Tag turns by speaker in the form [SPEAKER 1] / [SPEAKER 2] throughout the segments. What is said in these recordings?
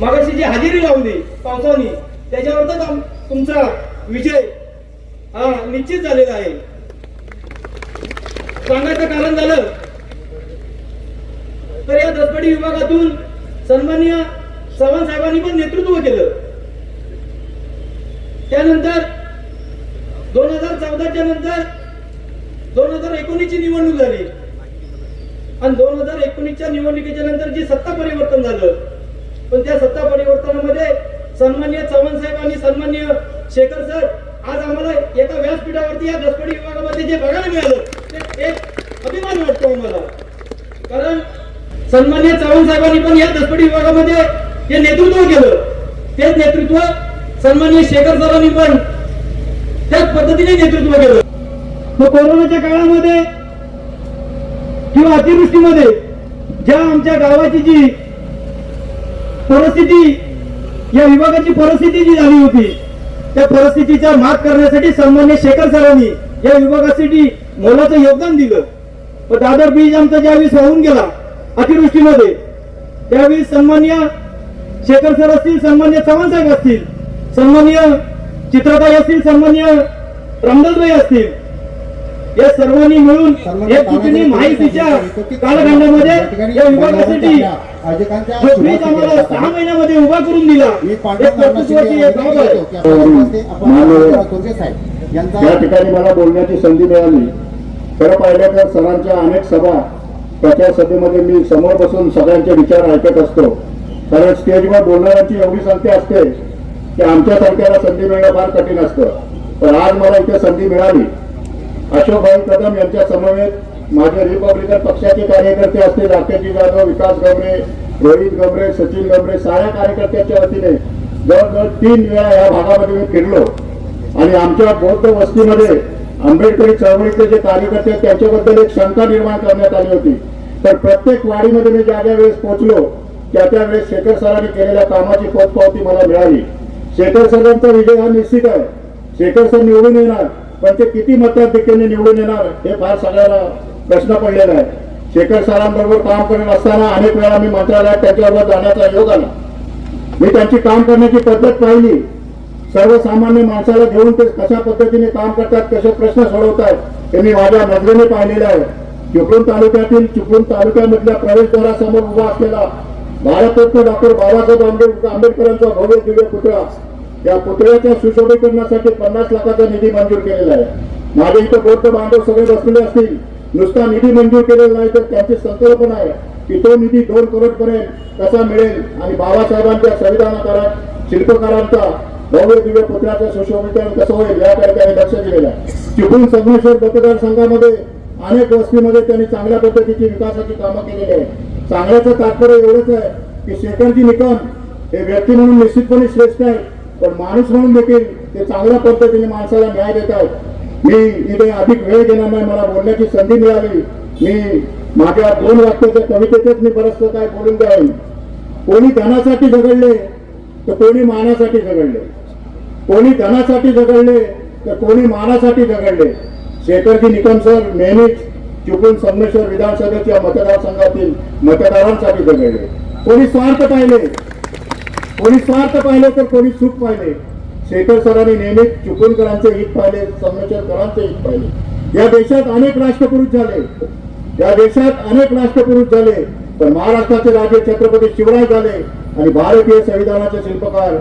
[SPEAKER 1] मागाशी जी हजेरी लावली पावसाने त्याच्यावरच तुमचा विजय हा निश्चित झालेला आहे. सांगायचं कारण झालं तर या दसपडी विभागातून सन्मान्य चव्हाण साहेबांनी पण नेतृत्व केलं. त्यानंतर दोन हजार चौदाच्या नंतर दोन हजार एकोणीसची निवडणूक झाली. आणि दोन हजार एकोणीसच्या निवडणुकीच्या नंतर जी सत्ता परिवर्तन झालं पण त्या सत्ता परिवर्तनामध्ये सन्मान्य चव्हाण साहेब आणि सन्मान्य शेखर सर आज आम्हाला एका व्यासपीठावरती या दसपडी विभागामध्ये जे बघायला मिळालं ते एक अभिमान वाटतो आम्हाला. कारण सन्मान्य चव्हाण साहेबांनी पण या दसपडी विभागामध्ये जे नेतृत्व केलं तेच नेतृत्व सन्मान्य शेखर सरांनी पण त्याच पद्धतीने नेतृत्व केलं. मग कोरोनाच्या काळामध्ये किंवा अतिवृष्टीमध्ये ज्या आमच्या गावाची जी परिस्थिती या विभागाची परिस्थिती जी झाली होती त्या परिस्थितीचा मात करण्यासाठी सन्मान्य शेखर सरांनी या विभागासाठी मोलाचं योगदान दिलं. पण दादर बीज आमचा ज्यावेळेस वाहून गेला अतिवृष्टीमध्ये त्यावेळी सन्मान्य शेखर सर असतील सन्मान्य चव्हाण साहेब असतील सन्मान्य चित्रताई असतील सन्मान्य रामदासभाई असतील या सर्वांनी मिळून कुटुंबी माहितीच्या कालखंडामध्ये या विभागासाठी सहा महिन्यामध्ये उभा करून दिला.
[SPEAKER 2] या ठिकाणी मला बोलण्याची संधी मिळाली. खरं पाहिलं तर सरांच्या अनेक सभा प्रचार सभेमध्ये मी समोर बसून सगळ्यांचे विचार ऐकत असतो. कारण स्टेजवर बोलणाऱ्यांची एवढी संख्या असते की आमच्यासारख्याला संधी मिळणं फार कठीण असतं. पण आज मला इथे संधी मिळाली. अशोकभाई कदम यांच्या समवेत माझे रिपब्लिकन पक्षाचे कार्यकर्ते असतील राकेशजी जाधव विकास गमरे रोहित गमरे सचिन गमरे साऱ्या कार्यकर्त्यांच्या वतीने जवळजवळ तीन वेळा या भागामध्ये मी फिरलो. आणि आमच्या बौद्ध वस्तीमध्ये आंबेडकरी चळवळीचे जे कार्यकर्ते आहेत त्यांच्याबद्दल एक शंका निर्माण करण्यात आली होती. तर प्रत्येक वाडीमध्ये मी ज्या ज्या वेळेस पोहोचलो त्या त्या वेळेस शेखर सरांनी केलेल्या कामाची पोचपावती मला मिळाली. शेखर सरांचा विजय हा निश्चित आहे. शेखर सर निवडून येणार पण ते किती मताधिक्याने निवडून येणार हे फार सगळ्याला प्रश्न पडलेला आहे. शेखर सरांबरोबर काम करत असताना अनेक वेळा मी मंत्रालयात त्यांच्याबरोबर जाण्याचा योग आला. मी त्यांची काम करण्याची पद्धत पाहिली. सर्वसामान्य माणसाला घेऊन ते कशा पद्धतीने काम करतात कसे प्रश्न सोडवतात हे मी माझ्या नजरेने पाहिलेलं आहे. चिपळूण तालुक्यातील चिपळूण तालुक्यामधल्या प्रवेशद्वारासमोर उभा असलेला भारतरत्न डॉक्टर बाबासाहेब आंबेडकर आंबेडकरांचा भव्य दिव्य पुतळा या पुतळ्याच्या सुशोभीकरणासाठी पन्नास लाखाचा निधी मंजूर केलेला आहे. माझे इथं बौद्ध बांधव सगळे बसलेले असतील. नुसता निधी मंजूर केलेला नाही तर त्यांची संकल्पना आहे की तो निधी दोन करोड पर्यंत कसा मिळेल? आणि बाबासाहेबांच्या संविधानाकारात शिल्पकारांचा भव्य दिव्य पुतळ्याचं सुशोभीकरण कसं होईल याकडे त्यांनी लक्ष दिलेलं आहे. चिपळूण संगमेश्वर मतदारसंघामध्ये अनेक वस्तीमध्ये त्यांनी चांगल्या पद्धतीची विकासाची कामं केलेली आहेत. चांगल्याचं तात्पर्य एवढंच आहे की शेखरजी निकम हे व्यक्ती म्हणून निश्चितपणे श्रेष्ठ आहे पण माणूस म्हणून देखील ते चांगल्या पद्धतीने माणसाला न्याय देत आहेत. मी इथे अधिक वेळ देणार नाही मला बोलण्याची संधी मिळाली मी माझ्या दोन वाक्याच्या कवितेतच मी बरंच काय बोलून द्यावी कोणी धनासाठी झगडले तर कोणी मानासाठी झगडले. कोणी धनासाठी झगडले तर कोणी मानासाठी झगडले. शेखरजी निकम सर नेहमीच चुकून संगमेश्वर विधानसभेच्या मतदारसंघातील मतदारांसाठी झगडले. कोणी स्वार्थ पाहिले कोणी स्वार्थ पाहिले तर कोणी सुख पाहिले. शेखर सरांनी नेहमीच चुकूनकरांचे हित पाहिले संगमेश्वरकरांचे हित पाहिले. या देशात अनेक राष्ट्रपुरुष झाले. या देशात अनेक राष्ट्रपुरुष झाले. पण महाराष्ट्राचे राजे छत्रपती शिवराय झाले आणि भारतीय संविधानाचे शिल्पकार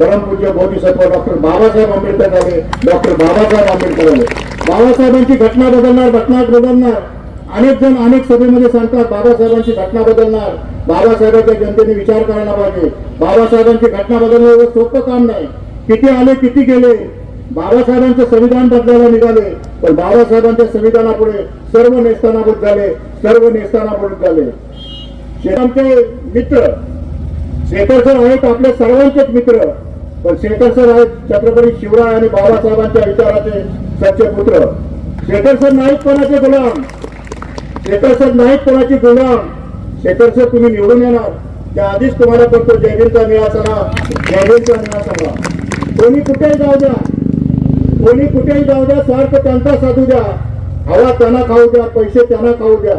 [SPEAKER 2] परमपूज्य बोधिसत्व डॉक्टर बाबासाहेब आंबेडकर झाले. डॉक्टर बाबासाहेब आंबेडकर झाले. बाबासाहेबांची घटना बदलणार घटना बदलणार. अनेक जण अनेक सभेमध्ये सांगतात बाबासाहेबांची घटना बदलणार. बाबासाहेबांच्या जनतेने विचार करायला पाहिजे. बाबासाहेबांची घटना बदलणं सोपं काम नाही. किती आले किती गेले? बाबासाहेबांचं संविधान बदलायला निघाले. पण बाबासाहेबांच्या संविधानापुढे सर्व नेस्तानाभूत झाले सर्व नेस्तानाभूत झाले. शेतांचे मित्र शेखर सर आहेत आपले सर्वांचेच मित्र पण शेखर सर आहेत छत्रपती शिवराय आणि बाबासाहेबांच्या विचाराचे सच्चे पुत्र. शेखर सर नाहीत कोणाचे गुलाम? शेखर सर नाहीत कोणाचे गुलाम? शेखर सर तुम्ही निवडून येणार. त्या आधीच तुम्हाला करतो जयभीमचा निळा सणा जयभीमचा कोणी कुठेही जाऊ द्या? कोणी कुठेही जाऊ द्या? स्वार्थ त्यांचा साधू द्या. हवा त्यांना खाऊ द्या पैसे त्यांना खाऊ द्या.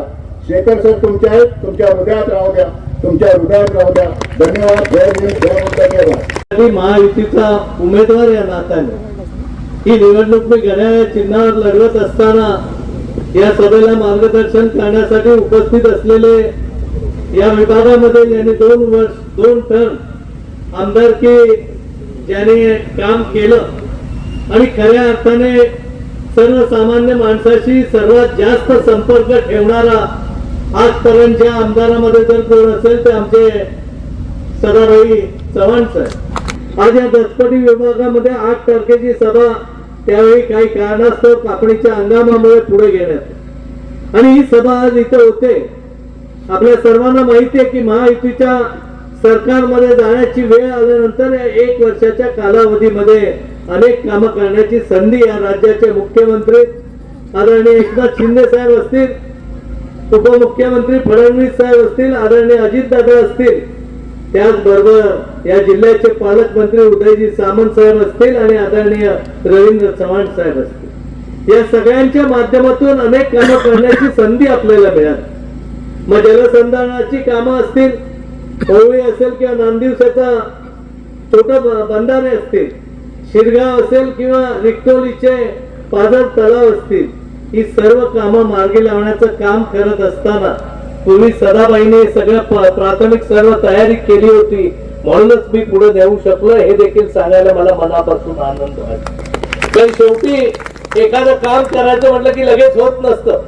[SPEAKER 2] शेखर सर तुमच्या आहेत तुमच्या हृदयात राहू द्या. तुमच्या हृदयात राहू द्या. धन्यवाद. जय भीम जय जय
[SPEAKER 3] महायुतीचा उमेदवार या नात्याने. ही निवडणूक मी घड्याळ चिन्हावर लढवत असताना या सभेला मार्गदर्शन करण्यासाठी उपस्थित असलेले या विभागामध्ये यांनी दोन वर्ष दोन टर्म आमदारकी ज्याने काम केलं आणि खऱ्या अर्थाने सर्वसामान्य माणसाशी सर्वात जास्त संपर्क ठेवणारा आजपर्यंतच्या आमदारामध्ये जर कोण असेल तर आमचे सदाभाई चव्हाण साहेब. आज या दसपटी विभागामध्ये आठ तारखेची सभा त्यावेळी काही कारणास्तव कापणीच्या हंगामामुळे पुढे घेण्यात आणि ही सभा आज इथे होते. आपल्या सर्वांना माहिती आहे की महायुतीच्या सरकारमध्ये जाण्याची वेळ आल्यानंतर या एक वर्षाच्या कालावधीमध्ये अनेक कामं करण्याची संधी या राज्याचे मुख्यमंत्री आदरणीय एकनाथ शिंदे साहेब असतील उपमुख्यमंत्री फडणवीस साहेब असतील आदरणीय अजितदादा असतील त्याचबरोबर या जिल्ह्याचे पालकमंत्री उदयजी सामंत साहेब असतील आणि आदरणीय रवींद्र चव्हाण साहेब असतील. या सगळ्यांच्या माध्यमातून अनेक कामं करण्याची संधी आपल्याला मिळाली. मग जलसंधारणाची कामं असतील ओवळी असेल किंवा नांदिवसाचा छोट बंधारे असतील शिरगाव असेल किंवा रिक्टोलीचे पाझर तलाव असतील ही सर्व कामं मार्गी लावण्याचं काम करत असताना पूर्वी सदाबाईने सगळ्या प्राथमिक सर्व तयारी केली होती. म्हणूनच मी पुढे नेऊ शकलो. हे देखील सांगायला मला मनापासून आनंद वाटतो पण शेवटी एखादं काम करायचं म्हटलं की लगेच होत नसतं.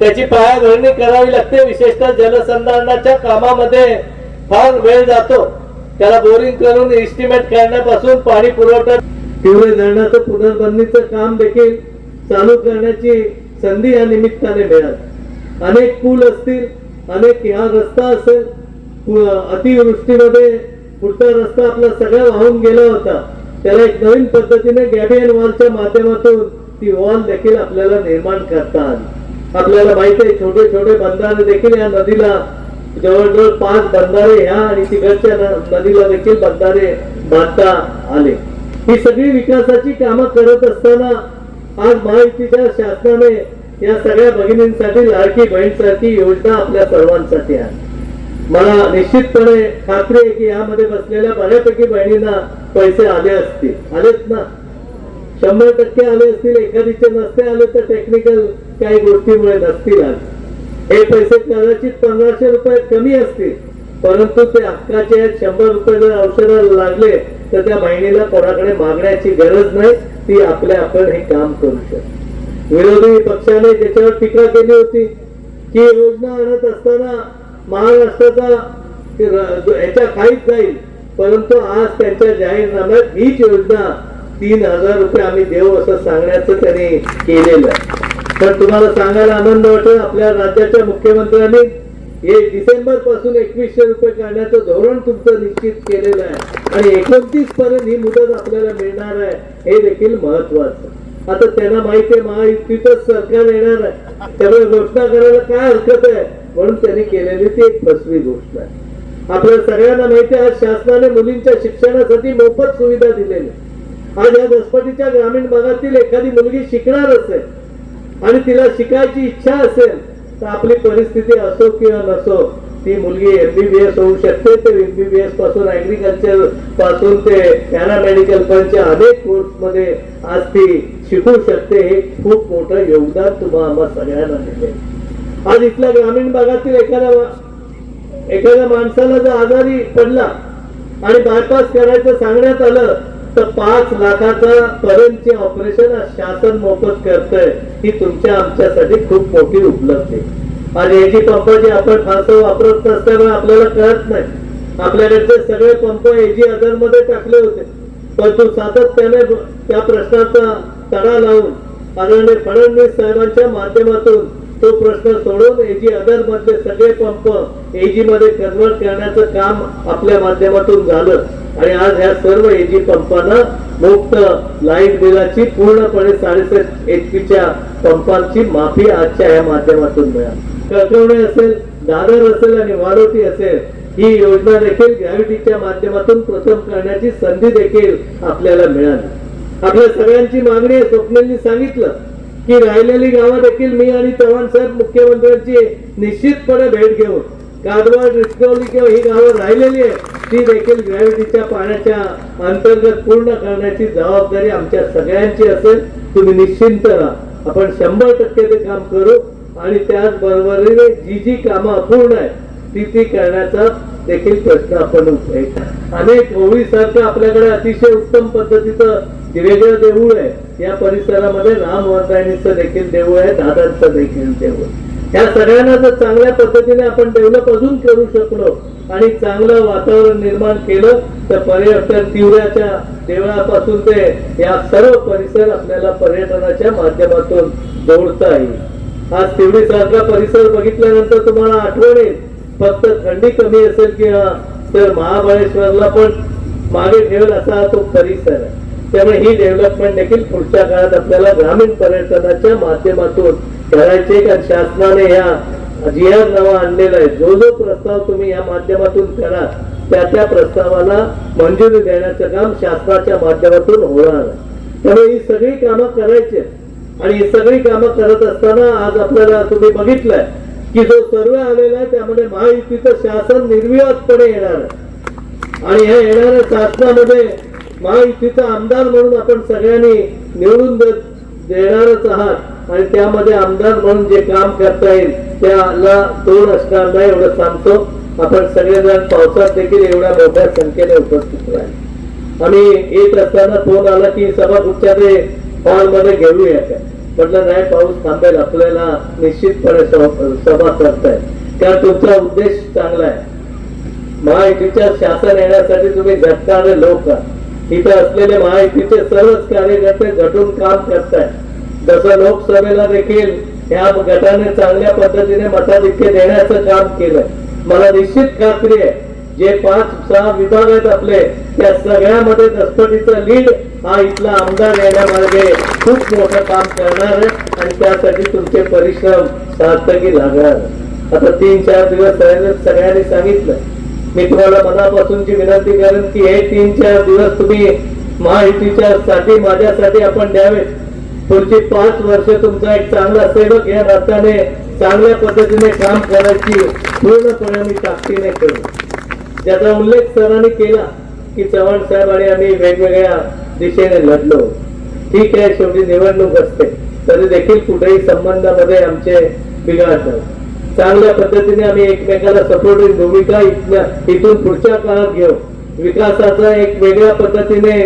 [SPEAKER 3] त्याची पायाभरणी करावी लागते. विशेषतः जलसंधारणाच्या कामामध्ये फार वेळ जातो. त्याला बोरिंग करून इस्टिमेट करण्यापासून पाणी पुरवठा पिवळे धरणाचं पुनर्बांधणीचं काम देखील चालू करण्याची संधी या निमित्ताने मिळाली. अनेक पूल असतील अनेक हा रस्ता असेल अतिवृष्टीमध्ये पुढचा रस्ता आपला सगळा वाहून गेला होता. त्याला एक नवीन पद्धतीने गॅबियन वॉलच्या माध्यमातून ती वॉल देखील आपल्याला निर्माण करता आली. आपल्याला माहिती आहे छोटे छोटे बंधारे देखील या नदीला जवळजवळ पाच बंधारे ह्या आणि तिकडच्या नदीला देखील बंधारे बांधता आले. ही सगळी विकासाची कामं करत असताना आज महायुतीच्या शासनाने या सगळ्या भगिनींसाठी लाडकी बहीण सारखी योजना आपल्या सर्वांसाठी आहे. मला निश्चितपणे खात्री आहे की यामध्ये बसलेल्या बऱ्यापैकी बहिणींना पैसे आले असतील. आलेच ना? शंभर टक्के आले असतील. एखादीचे नसते आले तर टेक्निकल काही गोष्टीमुळे नसतील आले हे पैसे कदाचित पंधराशे रुपये कमी असतील. परंतु ते हक्काचे शंभर रुपये जर औषधाला लागले तर त्या बहिणीला कोणाकडे मागण्याची गरज नाही. ती आपल्या आपण हे काम करू शकतो. विरोधी पक्षाने त्याच्यावर टीका केली होती की योजना आणत असताना महाराष्ट्राचा की र- याच्या खालीच जाईल. परंतु आज त्यांच्या जाहीरनाम्यात हीच योजना तीन हजार रुपये आम्ही देऊ असं सांगण्याचं त्यांनी केलेलं आहे. तर तुम्हाला सांगायला आनंद वाटेल आपल्या राज्याच्या मुख्यमंत्र्यांनी हे डिसेंबरपासून एकवीसशे रुपये काढण्याचं धोरण तुमचं निश्चित केलेलं आहे. आणि एकोणतीस पर्यंत ही मुदत आपल्याला मिळणार आहे हे देखील महत्वाचं आता त्यांना माहिती आहे महायुतीचंच सरकार येणार आहे. त्यामुळे घोषणा करायला काय हरकत आहे? म्हणून त्यांनी केलेली ती एक फसवी घोषणा आहे. आपल्या सगळ्यांना माहिती आहे आज शासनाने मुलींच्या शिक्षणासाठी मोफत सुविधा दिलेली आज या दसपटीच्या ग्रामीण भागातील एखादी मुलगी शिकणार असेल आणि तिला शिकायची इच्छा असेल तर आपली परिस्थिती असो किंवा नसो ती मुलगी एमबीबीएस होऊ शकते. ते एमबीबीएसपासून ऍग्रिकल्चरपासून ते पॅरामेडिकल पर्यंतच्या अनेक कोर्समध्ये आज ती शिकू शकते. हे खूप मोठं योगदान तुम्हा आम्हा सगळ्यांना दिले आज इथल्या ग्रामीण भागातील एखाद्या एखाद्या माणसाला जर आजारी पडला आणि बायपास करायचं सांगण्यात आलं तर पाच लाखाचं पर्यंतचे ऑपरेशन शासन मोफत करतंय. ही तुमच्या आमच्यासाठी खूप मोठी उपलब्धी. आणि याची पंप जी आपण फारसं वापरत नसल्यामुळे आपल्याला कळत नाही. आपल्याकडचे सगळे पंप एजी अदरमध्ये टाकले होते. परंतु सातत्याने त्या प्रश्नाचा तडा लावून आदरणीय फडणवीस साहेबांच्या माध्यमातून तो प्रश्न सोडून एजी अदर मधले सगळे पंप एजी मध्ये कन्वर्ट करण्याचं काम आपल्या माध्यमातून झालं. आणि आज ह्या सर्व एजी पंपांना मुक्त लाइट बिलाची पूर्णपणे साडेसात एचपीच्या पंपांची माफी आजच्या या माध्यमातून मिळाली. कळकवणे असेल दादर असेल आणि वालोटी असेल ही योजना देखील ग्रॅव्हिटीच्या माध्यमातून प्रथम करण्याची संधी देखील आपल्याला मिळाली. आपल्या सगळ्यांची मागणी आहे सांगितलं की राहिलेली गावं देखील मी आणि चव्हाण साहेब मुख्यमंत्र्यांची निश्चितपणे भेट घेऊन कादवा रिस्कवली किंवा ही गावं राहिलेली आहे ती देखील ग्रॅव्हिटीच्या पाण्याच्या अंतर्गत पूर्ण करण्याची जबाबदारी आमच्या सगळ्यांची असेल. तुम्ही निश्चिंत राहा. आपण शंभर टक्के ते काम करू आणि त्याचबरोबरीने जी जी कामं अपूर्ण आहे ती ती करण्याचा देखील प्रश्न आपण उठवायचा अनेक ओळीसारखं आपल्याकडे अतिशय उत्तम पद्धतीचं वेगळं देऊळ आहे या परिसरामध्ये राम वर्धायनीचं देखील देऊळ आहे दादांचं देखील देऊळ या सगळ्यांना जर चांगल्या पद्धतीने आपण डेव्हलप अजून करू शकलो आणि चांगलं वातावरण निर्माण केलं तर पर्यटन तिवऱ्याच्या देवळापासून ते या सर्व परिसर आपल्याला पर्यटनाच्या माध्यमातून जोडता येईल. आज तिवडी साजरा परिसर बघितल्यानंतर तुम्हाला आठवण येईल फक्त थंडी कमी असेल किंवा तर महाबळेश्वरला पण मागे ठेवेल असा तो परिसर आहे. त्यामुळे ही डेव्हलपमेंट देखील पुढच्या काळात आपल्याला ग्रामीण पर्यटनाच्या माध्यमातून करायचे का? शासनाने ह्या जिहाद नावा आणलेला आहे. जो जो प्रस्ताव तुम्ही या माध्यमातून करा त्या त्या प्रस्तावाला मंजुरी देण्याचं काम शासनाच्या माध्यमातून होणार आहे. त्यामुळे ही सगळी कामं करायची. आणि ही सगळी कामं करत असताना आज आपल्याला तुम्ही बघितलंय की जो सर्वे आलेला आहे त्यामध्ये महायुतीचं शासन निर्विवादपणे येणार आहे. आणि ह्या येणाऱ्या शासनामध्ये महायुतीचा आमदार म्हणून आपण सगळ्यांनी निवडून देणारच आहात. आणि त्यामध्ये आमदार म्हणून जे काम करता येईल त्याला तोड असणार नाही एवढं सांगतो. आपण सगळेजण पावसात देखील एवढ्या मोठ्या संख्येने उपस्थित राहील आम्ही येत असताना फोन आला की सभा कुठच्या ते हॉलमध्ये घेऊया का म्हटलं नाही पाऊस थांबेल आपल्याला निश्चितपणे सभा करताय कारण तुमचा उद्देश चांगला आहे. महायुतीच्या शासन येण्यासाठी तुम्ही झटकाने लोक इथं असलेले महायुतीचे सर्वच कार्यकर्ते घटून काम करताय जसं लोकसभेला देखील या गटाने चांगल्या पद्धतीने मताधिक्य देण्याचं काम केलं मला निश्चित खात्री आहे जे पाच सहा विभाग आहेत आपले त्या सगळ्यामध्ये दस्तटीचा लीड हा इथला आमदार येण्यामार्गे खूप मोठं काम करणार आहे आणि त्यासाठी तुमचे परिश्रम सार्थकी लागणार आता तीन चार दिवस सगळ्यांनी सांगितलं. मी तुम्हाला मनापासूनची विनंती करेन की हे तीन चार दिवस तुम्ही महायुतीच्या साठी माझ्यासाठी आपण द्यावे पुढची पाच वर्ष तुमचा एक चांगला सेवक या नात्याने चांगल्या पद्धतीने काम करायची पूर्णपणे मी ताकदीने करू. त्याचा उल्लेख सरांनी केला की चव्हाण साहेब आणि आम्ही वेगवेगळ्या दिशेने लढलो. ठीक आहे शेवटी निवडणूक असते. तरी देखील कुठेही संबंधामध्ये आमचे बिघाड चांगल्या पद्धतीने आम्ही एकमेकाला सपोर्टिव्ह भूमिका इथल्या इथून पुढच्या काळात घेऊ. विकासाचा एक वेगळ्या पद्धतीने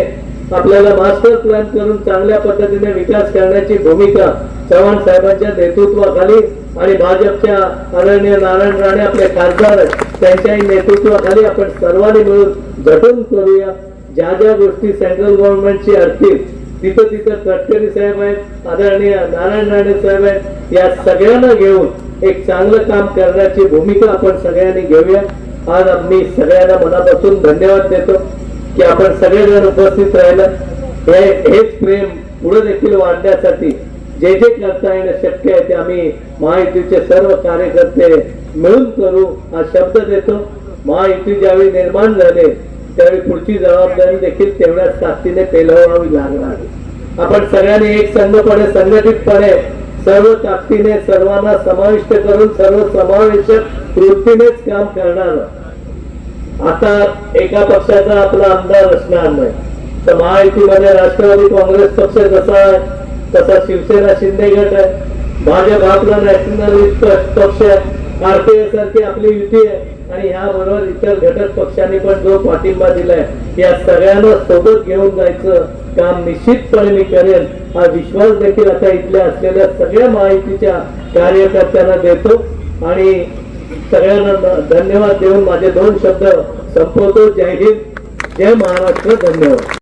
[SPEAKER 3] आपल्याला मास्टर प्लॅन करून चांगल्या पद्धतीने विकास करण्याची भूमिका चव्हाण साहेबांच्या नेतृत्वाखाली आणि भाजपच्या आदरणीय नारायण राणे आपले खासदार त्यांच्याही नेतृत्वाखाली आपण सर्वांनी मिळून झटून करूया. ज्या ज्या गोष्टी सेंट्रल गव्हर्नमेंटची असतील तिथं तिथं गडकरी साहेब आहेत आदरणीय नारायण राणे साहेब आहेत या सगळ्यांना घेऊन एक चांगलं काम करण्याची भूमिका आपण सगळ्यांनी घेऊया. आज मी सगळ्यांना मनापासून धन्यवाद देतो. की आपण सगळेजण उपस्थित राहिलं. हे हेच प्रेम पुढे देखील वाढण्यासाठी जे जे करता येणं शक्य आहे ते आम्ही महायुतीचे सर्व कार्यकर्ते मिळून करू हा शब्द देतो. महायुती ज्यावेळी निर्माण झाले त्यावेळी पुढची जबाबदारी देखील तेवढ्याच ताकदीने पेलवावी लागणार आपण सगळ्यांनी एक संघपणे संघटितपणे सर्व ताकदीने सर्वांना समाविष्ट करून सर्व समावेशक वृत्तीनेच काम करणार आहोत. आता एका पक्षाचा आपला आमदार असणार नाही. तर महायुतीमध्ये राष्ट्रवादी काँग्रेस पक्ष जसा आहे तसा शिवसेना शिंदे गट आहे. भाजप आपला नॅशनलिस्ट पक्ष आहे. सारखी आपली युती आहे. आणि याबरोबर इतर घटक पक्षांनी पण जो पाठिंबा दिलाय या सगळ्यांना सोबत घेऊन जायचं काम निश्चितपणे मी करेन. हा विश्वास देखील आता इथल्या असलेल्या सगळ्या माहितीच्या कार्यकर्त्यांना देतो. आणि सगळ्यांना धन्यवाद देऊन माझे दोन शब्द संपवतो. जय हिंद. जय महाराष्ट्र. धन्यवाद.